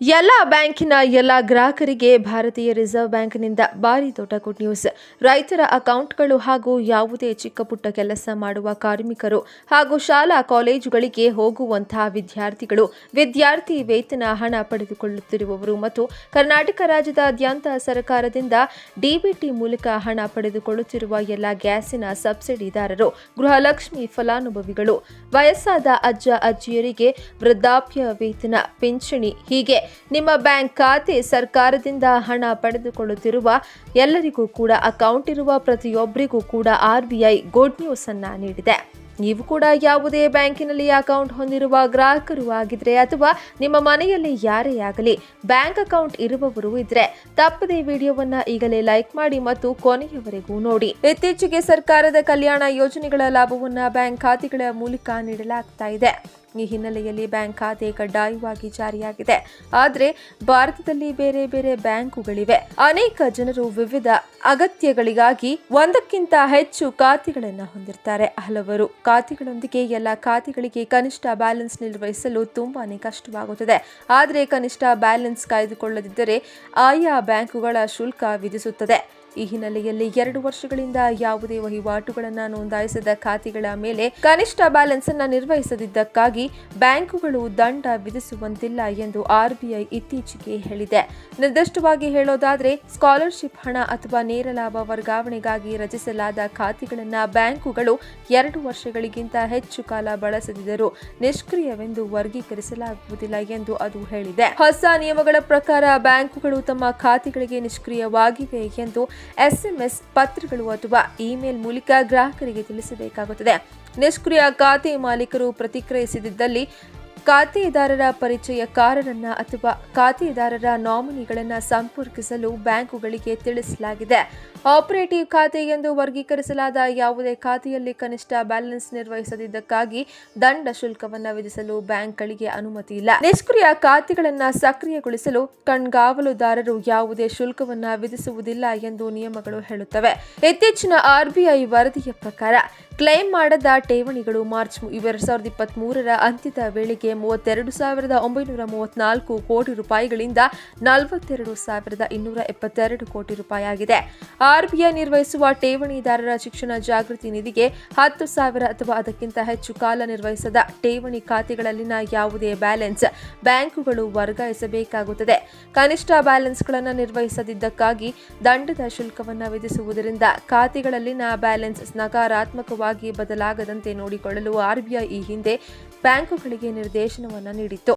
ಎಲ್ಲ ಬ್ಯಾಂಕಿನ ಎಲ್ಲ ಗ್ರಾಹಕರಿಗೆ ಭಾರತೀಯ ರಿಸರ್ವ್ ಬ್ಯಾಂಕ್ನಿಂದ ಭಾರಿ ದೊಡ್ಡ ಗುಡ್ ನ್ಯೂಸ್. ರೈತರ ಅಕೌಂಟ್ಗಳು ಹಾಗೂ ಯಾವುದೇ ಚಿಕ್ಕ ಪುಟ್ಟ ಕೆಲಸ ಮಾಡುವ ಕಾರ್ಮಿಕರು ಹಾಗೂ ಶಾಲಾ ಕಾಲೇಜುಗಳಿಗೆ ಹೋಗುವಂತಹ ವಿದ್ಯಾರ್ಥಿಗಳು, ವಿದ್ಯಾರ್ಥಿ ವೇತನ ಹಣ ಪಡೆದುಕೊಳ್ಳುತ್ತಿರುವವರು ಮತ್ತು ಕರ್ನಾಟಕ ರಾಜ್ಯದಾದ್ಯಂತ ಸರ್ಕಾರದಿಂದ ಡಿಬಿಟಿ ಮೂಲಕ ಹಣ ಪಡೆದುಕೊಳ್ಳುತ್ತಿರುವ ಎಲ್ಲ ಗ್ಯಾಸಿನ ಸಬ್ಸಿಡಿದಾರರು, ಗೃಹಲಕ್ಷ್ಮಿ ಫಲಾನುಭವಿಗಳು, ವಯಸ್ಸಾದ ಅಜ್ಜ, ಅಜ್ಜಿಯರಿಗೆ ವೃದ್ಧಾಪ್ಯ ವೇತನ, ಪಿಂಚಣಿ ಹೀಗೆ ನಿಮ್ಮ ಬ್ಯಾಂಕ್ ಖಾತೆ ಸರ್ಕಾರದಿಂದ ಹಣ ಪಡೆದುಕೊಳ್ಳುತ್ತಿರುವ ಎಲ್ಲರಿಗೂ ಕೂಡ, ಅಕೌಂಟ್ ಇರುವ ಪ್ರತಿಯೊಬ್ಬರಿಗೂ ಕೂಡ ಆರ್ ಬಿ ಗುಡ್ ನ್ಯೂಸ್ ಅನ್ನ ನೀಡಿದೆ. ನೀವು ಕೂಡ ಯಾವುದೇ ಬ್ಯಾಂಕಿನಲ್ಲಿ ಅಕೌಂಟ್ ಹೊಂದಿರುವ ಗ್ರಾಹಕರು ಆಗಿದ್ರೆ ಅಥವಾ ನಿಮ್ಮ ಮನೆಯಲ್ಲಿ ಯಾರೇ ಆಗಲಿ ಬ್ಯಾಂಕ್ ಅಕೌಂಟ್ ಇರುವವರು ಇದ್ರೆ ತಪ್ಪದೆ ವಿಡಿಯೋವನ್ನ ಈಗಲೇ ಲೈಕ್ ಮಾಡಿ ಮತ್ತು ಕೊನೆಯವರೆಗೂ ನೋಡಿ. ಇತ್ತೀಚೆಗೆ ಸರ್ಕಾರದ ಕಲ್ಯಾಣ ಯೋಜನೆಗಳ ಲಾಭವನ್ನ ಬ್ಯಾಂಕ್ ಖಾತೆಗಳ ಮೂಲಕ ನೀಡಲಾಗ್ತಾ ಇದೆ. ಈ ಹಿನ್ನೆಲೆಯಲ್ಲಿ ಬ್ಯಾಂಕ್ ಖಾತೆ ಕಡ್ಡಾಯವಾಗಿ ಜಾರಿಯಾಗಿದೆ. ಆದರೆ ಭಾರತದಲ್ಲಿ ಬೇರೆ ಬೇರೆ ಬ್ಯಾಂಕುಗಳಿವೆ. ಅನೇಕ ಜನರು ವಿವಿಧ ಅಗತ್ಯಗಳಿಗಾಗಿ ಒಂದಕ್ಕಿಂತ ಹೆಚ್ಚು ಖಾತೆಗಳನ್ನು ಹೊಂದಿರ್ತಾರೆ ಹಲವರು. ಖಾತೆಗಳೊಂದಿಗೆ ಎಲ್ಲ ಖಾತೆಗಳಿಗೆ ಕನಿಷ್ಠ ಬ್ಯಾಲೆನ್ಸ್ ನಿರ್ವಹಿಸಲು ತುಂಬಾನೇ ಕಷ್ಟವಾಗುತ್ತದೆ. ಆದರೆ ಕನಿಷ್ಠ ಬ್ಯಾಲೆನ್ಸ್ ಕಾಯ್ದುಕೊಳ್ಳದಿದ್ದರೆ ಆಯಾ ಬ್ಯಾಂಕುಗಳ ಶುಲ್ಕ ವಿಧಿಸುತ್ತದೆ. ಈ ಹಿನ್ನೆಲೆಯಲ್ಲಿ ಎರಡು ವರ್ಷಗಳಿಂದ ಯಾವುದೇ ವಹಿವಾಟುಗಳನ್ನು ನೋಂದಾಯಿಸದ ಖಾತೆಗಳ ಮೇಲೆ ಕನಿಷ್ಠ ಬ್ಯಾಲೆನ್ಸ್ ಅನ್ನು ನಿರ್ವಹಿಸದಿದ್ದಕ್ಕಾಗಿ ಬ್ಯಾಂಕುಗಳು ದಂಡ ವಿಧಿಸುವಂತಿಲ್ಲ ಎಂದು ಆರ್ಬಿಐ ಇತ್ತೀಚೆಗೆ ಹೇಳಿದೆ. ನಿರ್ದಿಷ್ಟವಾಗಿ ಹೇಳೋದಾದ್ರೆ, ಸ್ಕಾಲರ್ಶಿಪ್ ಹಣ ಅಥವಾ ನೇರ ಲಾಭ ವರ್ಗಾವಣೆಗಾಗಿ ರಚಿಸಲಾದ ಖಾತೆಗಳನ್ನು ಬ್ಯಾಂಕುಗಳು ಎರಡು ವರ್ಷಗಳಿಗಿಂತ ಹೆಚ್ಚು ಕಾಲ ಬಳಸದಿದ್ದರೂ ನಿಷ್ಕ್ರಿಯವೆಂದು ವರ್ಗೀಕರಿಸಲಾಗುವುದಿಲ್ಲ ಎಂದು ಅದು ಹೇಳಿದೆ. ಹೊಸ ನಿಯಮಗಳ ಪ್ರಕಾರ ಬ್ಯಾಂಕುಗಳು ತಮ್ಮ ಖಾತೆಗಳಿಗೆ ನಿಷ್ಕ್ರಿಯವಾಗಿವೆ ಎಂದು ಎಸ್ಎಂಎಸ್ ಪತ್ರಗಳು ಅಥವಾ ಇಮೇಲ್ ಮೂಲಕ ಗ್ರಾಹಕರಿಗೆ ತಿಳಿಸಬೇಕಾಗುತ್ತದೆ. ನಿಷ್ಕ್ರಿಯ ಖಾತೆ ಮಾಲೀಕರು ಪ್ರತಿಕ್ರಿಯಿಸದಿದ್ದಲ್ಲಿ ಖಾತೆದಾರರ ಪರಿಚಯಕಾರರನ್ನ ಅಥವಾ ಖಾತೆದಾರರ ನಾಮಿನಿಗಳನ್ನ ಸಂಪರ್ಕಿಸಲು ಬ್ಯಾಂಕುಗಳಿಗೆ ತಿಳಿಸಲಾಗಿದೆ. ಆಪರೇಟಿವ್ ಖಾತೆ ಎಂದು ವರ್ಗೀಕರಿಸಲಾದ ಯಾವುದೇ ಖಾತೆಯಲ್ಲಿ ಕನಿಷ್ಠ ಬ್ಯಾಲೆನ್ಸ್ ನಿರ್ವಹಿಸದಿದ್ದಕ್ಕಾಗಿ ದಂಡ ಶುಲ್ಕವನ್ನು ವಿಧಿಸಲು ಬ್ಯಾಂಕ್ಗಳಿಗೆ ಅನುಮತಿ ಇಲ್ಲ. ನಿಷ್ಕ್ರಿಯ ಖಾತೆಗಳನ್ನು ಸಕ್ರಿಯಗೊಳಿಸಲು ಕಣ್ಗಾವಲುದಾರರು ಯಾವುದೇ ಶುಲ್ಕವನ್ನ ವಿಧಿಸುವುದಿಲ್ಲ ಎಂದು ನಿಯಮಗಳು ಹೇಳುತ್ತವೆ. ಇತ್ತೀಚಿನ ಆರ್ಬಿಐ ವರದಿಯ ಪ್ರಕಾರ, ಕ್ಲೈಮ್ ಮಾಡದ ಠೇವಣಿಗಳು ಮಾರ್ಚ್ ಎರಡ್ ಸಾವಿರದ ಇಪ್ಪತ್ತ್ ಮೂರರ ಅಂತ್ಯದ ವೇಳೆಗೆ ಮೂವತ್ತೆರಡು ಸಾವಿರದ ಒಂಬೈನೂರ ಮೂವತ್ನಾಲ್ಕು ಕೋಟಿ ರೂಪಾಯಿಗಳಿಂದ ನಲವತ್ತೆರಡು ಸಾವಿರದ ಇನ್ನೂರ ಎಪ್ಪತ್ತೆರಡು ಕೋಟಿ ರೂಪಾಯಿ ಆಗಿದೆ ಆರ್ಬಿಐ ನಿರ್ವಹಿಸುವ ಠೇವಣಿದಾರರ ಶಿಕ್ಷಣ ಜಾಗೃತಿ ನಿಧಿಗೆ ಹತ್ತು ಸಾವಿರ ಅಥವಾ ಅದಕ್ಕಿಂತ ಹೆಚ್ಚು ಕಾಲ ನಿರ್ವಹಿಸದ ಠೇವಣಿ ಖಾತೆಗಳಲ್ಲಿನ ಯಾವುದೇ ಬ್ಯಾಲೆನ್ಸ್ ಬ್ಯಾಂಕುಗಳು ವರ್ಗಾಯಿಸಬೇಕಾಗುತ್ತದೆ. ಕನಿಷ್ಠ ಬ್ಯಾಲೆನ್ಸ್ಗಳನ್ನು ನಿರ್ವಹಿಸದಿದ್ದಕ್ಕಾಗಿ ದಂಡದ ಶುಲ್ಕವನ್ನು ವಿಧಿಸುವುದರಿಂದ ಖಾತೆಗಳಲ್ಲಿನ ಬ್ಯಾಲೆನ್ಸ್ ನಕಾರಾತ್ಮಕವಾಗಿ ಬದಲಾಗದಂತೆ ನೋಡಿಕೊಳ್ಳಲು ಆರ್ಬಿಐ ಈ ಹಿಂದೆ ಬ್ಯಾಂಕುಗಳಿಗೆ ನಿರ್ದೇಶನವನ್ನು ನೀಡಿತ್ತು.